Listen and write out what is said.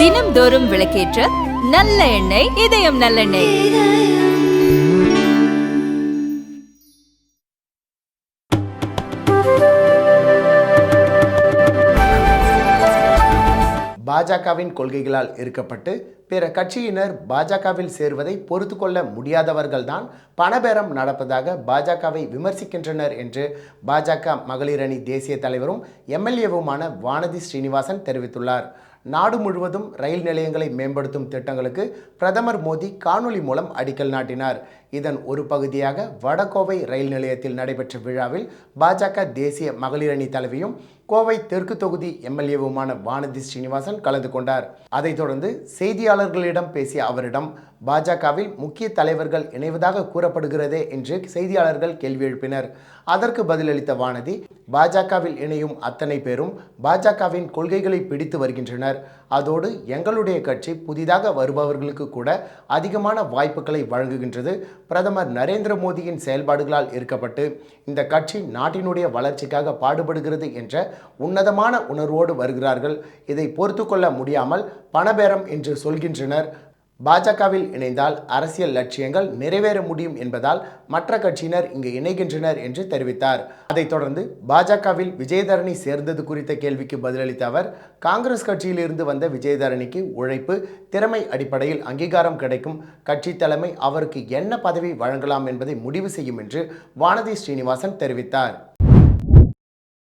தினம்தோறும் விளக்கேற்ற நல்ல எண்ணெய் இதயம் நல்லெண்ணெய் பாஜகவின் கொள்கைகளால் இருக்கப்பட்டு பிற கட்சியினர் பாஜகவில் சேருவதை பொறுத்து கொள்ள முடியாதவர்கள்தான் பணபேரம் நடப்பதாக பாஜகவை விமர்சிக்கின்றனர் என்று பாஜக மகளிர் அணி தேசிய தலைவரும் எம்எல்ஏவுமான வானதி ஸ்ரீனிவாசன் தெரிவித்துள்ளார். நாடு முழுவதும் ரயில் நிலையங்களை மேம்படுத்தும் திட்டங்களுக்கு பிரதமர் மோடி காணொளி மூலம் அடிக்கல் நாட்டினார். இதன் ஒரு பகுதியாக வடகோவை ரயில் நிலையத்தில் நடைபெற்ற விழாவில் பாஜக தேசிய மகளிர் அணி தலைவியும் கோவை தெற்கு தொகுதி எம்எல்ஏவுமான வானதி ஸ்ரீனிவாசன் கலந்து கொண்டார். அதைத் தொடர்ந்து செய்தியாளர்களிடம் பேசிய அவரிடம் பாஜகவில் முக்கிய தலைவர்கள் இணைவதாக கூறப்படுகிறதே என்று செய்தியாளர்கள் கேள்வி எழுப்பினர். அதற்கு பதிலளித்த வானதி பாஜகவில் இணையும் அத்தனை பேரும் பாஜகவின் கொள்கைகளை பிடித்து வருகின்றனர். அதோடு எங்களுடைய கட்சி புதிதாக வருபவர்களுக்கு கூட அதிகமான வாய்ப்புகளை வழங்குகின்றது. பிரதமர் நரேந்திர மோடியின் செயல்பாடுகளால் ஈர்க்கப்பட்டு இந்த கட்சி நாட்டினுடைய வளர்ச்சிக்காக பாடுபடுகிறது என்ற உன்னதமான உணர்வோடு வருகிறார்கள். இதை பொறுத்து கொள்ள முடியாமல் பணபேரம் என்று சொல்கின்றனர் பாஜகவில் இணைந்தால் அரசியல் லட்சியங்கள் நிறைவேற முடியும் என்பதால் மற்ற கட்சியினர் இங்கு இணைகின்றனர் என்று தெரிவித்தார். அதைத் தொடர்ந்து பாஜகவில் விஜயதரணி சேர்ந்தது குறித்த கேள்விக்கு பதிலளித்த அவர் காங்கிரஸ் கட்சியிலிருந்து வந்த விஜயதரணிக்கு உழைப்பு திறமை அடிப்படையில் அங்கீகாரம் கிடைக்கும். கட்சி தலைமை அவருக்கு என்ன பதவி வழங்கலாம் என்பதை முடிவு செய்யும் என்று வானதி ஸ்ரீனிவாசன் தெரிவித்தார்.